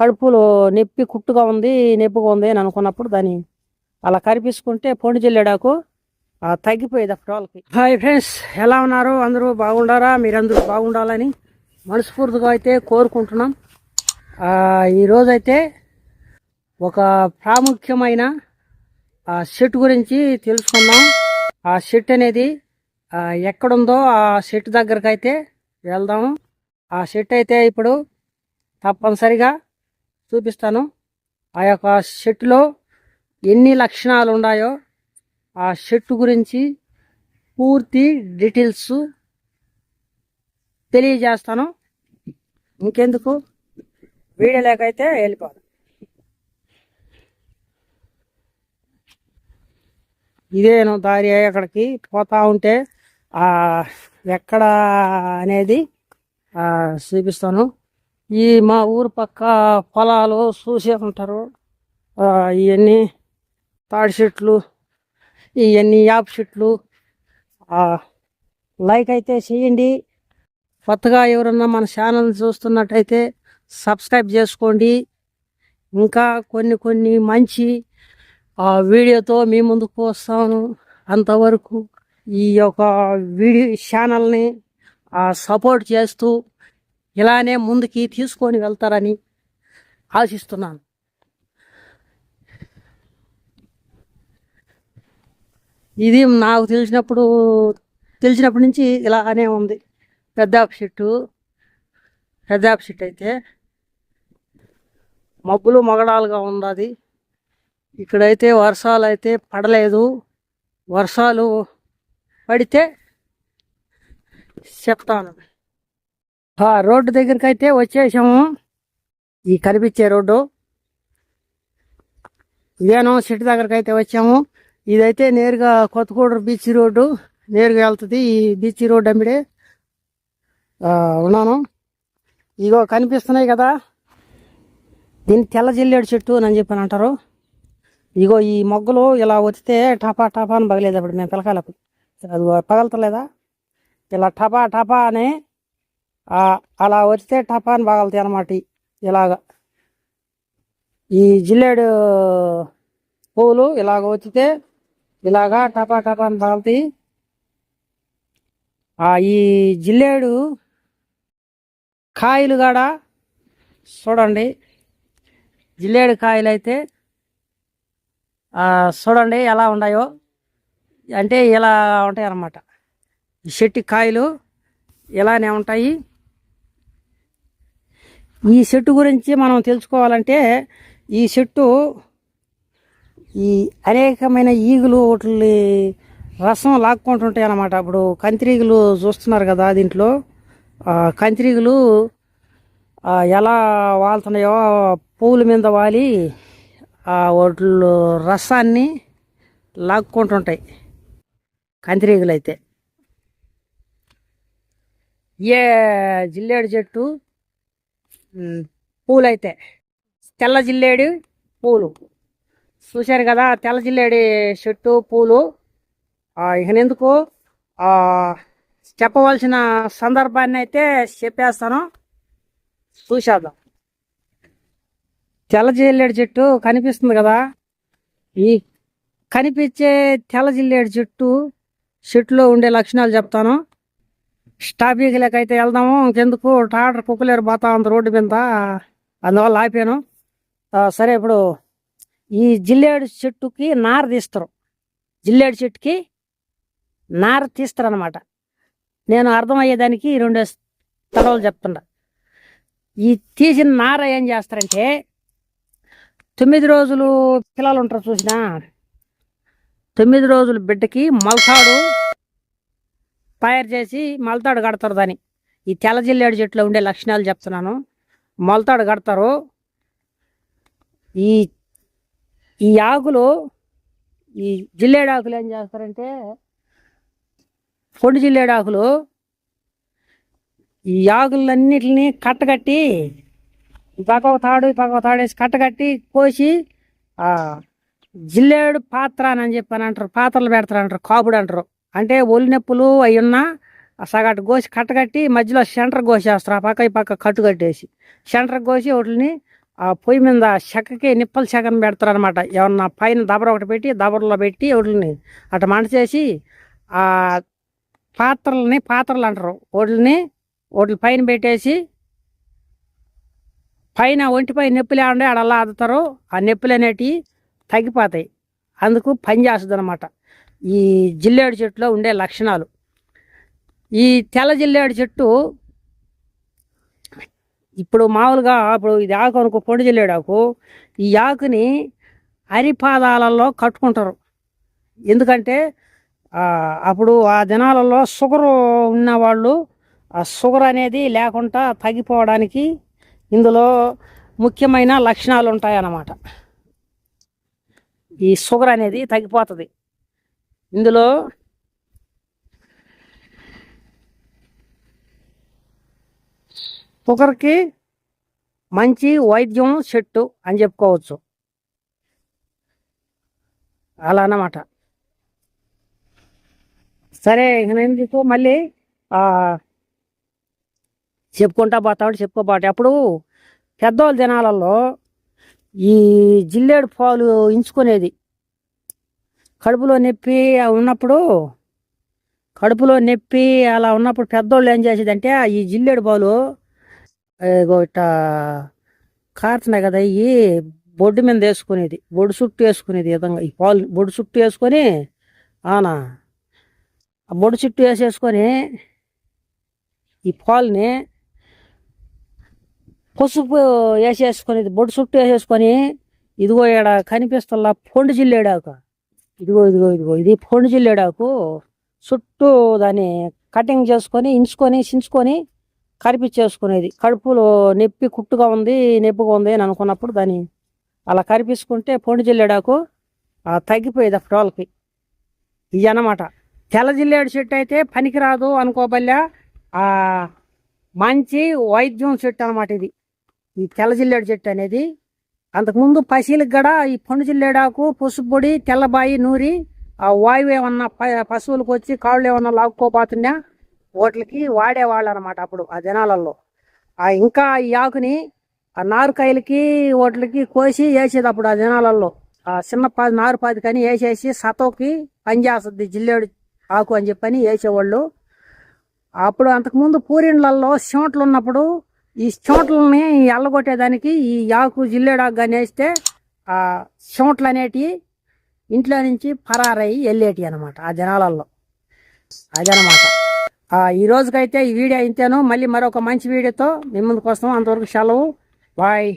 కడుపులో నొప్పి కుట్టుగా ఉంది నొప్పిగా ఉంది అని అనుకున్నప్పుడు దాన్ని అలా కరిపించుకుంటే పొండి జల్లెడాకు తగ్గిపోయేది అప్పుడు వాళ్ళకి. హాయ్ ఫ్రెండ్స్ ఎలా ఉన్నారు? అందరూ బాగుండారా? మీరందరూ బాగుండాలని మనస్ఫూర్తిగా అయితే కోరుకుంటున్నాం. ఈరోజైతే ఒక ప్రాముఖ్యమైన ఆ గురించి తెలుసుకుందాం. ఆ షెట్ అనేది ఎక్కడుందో ఆ షెట్ దగ్గరకైతే వెళ్దాము. ఆ సెట్ అయితే ఇప్పుడు తప్పనిసరిగా చూపిస్తాను. ఆ యొక్క సెట్లో ఎన్ని లక్షణాలు ఉన్నాయో ఆ షర్ట్ గురించి పూర్తి డీటెయిల్స్ తెలియజేస్తాను. ఇంకెందుకు? వీడియో లేకైతే వెళ్ళిపోదు. ఇదేను దారి అక్కడికి పోతా ఉంటే ఎక్కడ అనేది చూపిస్తాను. ఈ మా ఊరు పక్క పొలాలు చూసే ఉంటారు. ఇవన్నీ తాడి చెట్లు ఇవన్నీ యాప్ చెట్లు. లైక్ అయితే చేయండి. కొత్తగా ఎవరన్నా మన ఛానల్ చూస్తున్నట్టయితే సబ్స్క్రైబ్ చేసుకోండి. ఇంకా కొన్ని కొన్ని మంచి ఆ వీడియోతో మీ ముందుకు వస్తాను. అంతవరకు ఈ యొక్క వీడియో ఛానల్ని సపోర్ట్ చేస్తూ ఇలానే ముందుకి తీసుకొని వెళ్తారని ఆశిస్తున్నాను. ఇది నాకు తెలిసినప్పుడు తెలిసినప్పటి నుంచి ఇలానే ఉంది. పెద్ద చెట్టు పెద్ద చెట్టు అయితే. మబ్బులు మగడాలుగా ఉంది ఇక్కడైతే వర్షాలు అయితే పడలేదు. వర్షాలు పడితే చెప్తాను. రోడ్డు దగ్గరికి అయితే వచ్చేసాము. ఈ కనిపించే రోడ్డు. ఇదేనో సిటీ దగ్గరికి అయితే వచ్చాము. ఇదైతే నేరుగా కొత్తగూడూరు బీచ్ రోడ్డు. నేరుగా వెళ్తుంది ఈ బీచ్ రోడ్డు అమ్మిడే ఉన్నాను. ఇగో కనిపిస్తున్నాయి కదా. దీన్ని తెల్ల జిల్లేడు చెట్టు అని చెప్పని అంటారు. ఇగో ఈ మొగ్గలు ఇలా వచ్చితే టపా టపా అని పగలేదు అప్పుడు మేము పిలకాలకు అది పగలతలేదా? ఇలా టపా టపా అని అలా వచ్చితే టపాన్ బాగలుతాయి అన్నమాట ఈ- ఇలాగా. ఈ జిల్లేడు పువ్వులు ఇలాగ వచ్చితే ఇలాగా టపా టపాన్ అని ఈ జిల్లేడు కాయలు కాడ? చూడండి. జిల్లేడు కాయలు అయితే చూడండి ఎలా ఉన్నాయో. అంటే ఇలా ఉంటాయి అన్నమాట ఈ చెట్టు కాయలు ఇలానే ఉంటాయి. ఈ చెట్టు గురించి మనం తెలుసుకోవాలంటే ఈ చెట్టు ఈ అనేకమైన ఈగులు వాటి రసం లాక్కుంటుంటాయి అన్నమాట. ఇప్పుడు కంతిరీగులు చూస్తున్నారు కదా దీంట్లో. ఆ, కంతిరీగులు ఎలా వాళ్తున్నాయో పువ్వుల మీద వాలి వాటిలో రసాన్ని లాక్కుంటుంటాయి కంతిరీగులు అయితే ఏ జిల్లేడు చెట్టు పూలైతే. తెల్ల జిల్లేడు పూలు. చూశారు కదా తెల్ల జిల్లేడి చెట్టు పూలు. ఇకనెందుకు చెప్పవలసిన సందర్భాన్ని అయితే చెప్పేస్తాను. చూసేద్దాం. తెల్ల జిల్లేడు చెట్టు కనిపిస్తుంది కదా. ఈ కనిపించే తెల్ల జిల్లేడు చెట్టు చెట్టులో ఉండే లక్షణాలు చెప్తాను. స్టాఫీకి లెక్క అయితే వెళ్దాము. ఇంకెందుకు? టాటర్ కుక్కలేరు పోతా ఉంది రోడ్డు మీద. అందువల్ల ఆపాను. సరే ఇప్పుడు ఈ జిల్లేడు చెట్టుకి నార తీస్తారు. జిల్లేడు చెట్టుకి నార తీస్తారు అనమాట నేను అర్థమయ్యేదానికి రెండు తడవలు చెప్తుండ ఈ తీసిన నార ఏం చేస్తారంటే తొమ్మిది రోజులు పిల్లలు ఉంటారు చూసినా తొమ్మిది రోజులు బిడ్డకి మల్సాడు తయారు చేసి మొలతాడు కడతారు దాన్ని. ఈ తెల్ల జిల్లేడు చెట్లో ఉండే లక్షణాలు చెప్తున్నాను. మొలతాడు కడతారు. ఈ ఈ ఆకులు ఈ జిల్లేడు ఆకులు ఏం చేస్తారంటే పొండు జిల్లేడు ఆకులు ఈ ఆకులన్నిటిని కట్టగట్టి ఈ పక్క ఒక తాడు ఈ పక్క ఒక తాడు వేసి కట్టకట్టి కోసి జిల్లేడు పాత్ర అని చెప్పని అంటారు. పాత్రలు పెడతారు అంటారు. కాపుడు అంటారు. అంటే ఒళ్ళు నొప్పులు అవి సగటు కోసి కట్టగట్టి మధ్యలో సెంటర్ కోసేస్తారు ఆ పక్క ఈ పక్క కట్టు కట్టేసి సెంటర్ కోసి వాటిని ఆ పొయ్యి మీద చెక్కకి నిప్పల చెక్కను పెడతారు అనమాట ఏమన్నా పైన దబర ఒకటి పెట్టి దబరలో పెట్టి వాటిని అటు మంట చేసి ఆ పాత్రలని పాత్రలు అంటారు. వాటిని వాటి పైన పెట్టేసి పైన ఒంటిపై నొప్పులు ఏమండే ఆడ అదుతారు ఆ నొప్పులు అనేటివి తగ్గిపోతాయి. అందుకు పని చేస్తుంది అనమాట ఈ జిల్లేడు చెట్టులో ఉండే లక్షణాలు. ఈ తెల్ల జిల్లేడు చెట్టు ఇప్పుడు మామూలుగా ఇప్పుడు ఇది ఆకు అనుకో పొడి జిల్లేడు ఆకు ఈ ఆకుని అరిపాదాలలో కట్టుకుంటారు. ఎందుకంటే అప్పుడు ఆ దినాలలో షుగర్ ఉన్నవాళ్ళు ఆ షుగర్ అనేది లేకుండా తగ్గిపోవడానికి ఇందులో ముఖ్యమైన లక్షణాలు ఉంటాయన్నమాట. ఈ షుగర్ అనేది తగ్గిపోతుంది. ఇందులో ఒకరికి మంచి వైద్యం చెట్టు అని చెప్పుకోవచ్చు. అలా అన్నమాట. సరే ఇక నేను నీకు మళ్ళీ చెప్పుకుంటా పోతామంటే చెప్పుకోబాటు అప్పుడు పెద్దవాళ్ళ దినాలలో ఈ జిల్లేడు పాలు ఇంచుకునేది కడుపులో నొప్పి ఉన్నప్పుడు కడుపులో నొప్పి అలా ఉన్నప్పుడు పెద్దోళ్ళు ఏం చేసేదంటే ఈ జిల్లేడు పాలు ఇట్ట కారుతున్నాయి కదా ఇవి బొడ్డు మీద వేసుకునేది బొడ్డు చుట్టూ వేసుకునేది విధంగా ఈ పాలు బొడ్డు చుట్టూ వేసుకొని ఆనా ఆ బొడ్డు చుట్టూ వేసేసుకొని ఈ పాలుని పసుపు వేసేసుకొని బొడ్డు చుట్టూ వేసేసుకొని ఇదిగో ఇక్కడ కనిపిస్తున్న పొండు జిల్లేడాక ఇదిగో ఇదిగో ఇదిగో ఇది పొండు జిల్లేడాకు చుట్టూ దాన్ని కటింగ్ చేసుకొని ఇంచుకొని చించుకొని కరిపించేసుకునేది. కడుపులో నొప్పి కుట్టుగా ఉంది నొప్పిగా ఉంది అని అనుకున్నప్పుడు దాన్ని అలా కరిపించుకుంటే పొండు జిల్లేడాకు తగ్గిపోయేది అప్పుడు వాళ్ళకి. ఇది అన్నమాట. తెల్ల జిల్లేడు చెట్టు అయితే పనికిరాదు అనుకోబల్లా మంచి వైద్యం చెట్టు అనమాట ఇది. ఈ తెల్ల జిల్లేడు చెట్టు అనేది అంతకుముందు పశువులకు కూడా ఈ పండు చిల్లేడాకు పొడి తెల్లబాయి నూరి ఆ వాయువు ఏమన్నా ప- పశువులకు వచ్చి కాళ్ళు ఏమన్నా లాక్కోపోతున్నా వాటికి వాడేవాళ్ళు అనమాట అప్పుడు ఆ జనాలలో ఆ ఇంకా ఈ ఆకుని ఆ నారుకాయలకి వాటికి కోసి వేసేది అప్పుడు ఆ జనాలలో ఆ చిన్న పాది నారు పాది కానీ వేసేసి సతోకి పనిచేస్తుంది జిల్లేడు ఆకు అని చెప్పని వేసేవాళ్ళు. అప్పుడు అంతకుముందు పూరిండ్లలో చెమటలు ఉన్నప్పుడు ఈ చోట్లని ఎల్లగొట్టేదానికి ఈ యాకు జిల్లేడాకు కానీ వేస్తే ఆ చోట్లు అనేటివి ఇంట్లో నుంచి పరారయ్యి వెళ్ళేటి అనమాట ఆ జనాలలో అదనమాట. ఈ రోజుకైతే ఈ వీడియో ఇంతేను. మళ్ళీ మరొక మంచి వీడియోతో మీ ముందుకు వస్తాం. అంతవరకు సెలవు. బాయ్.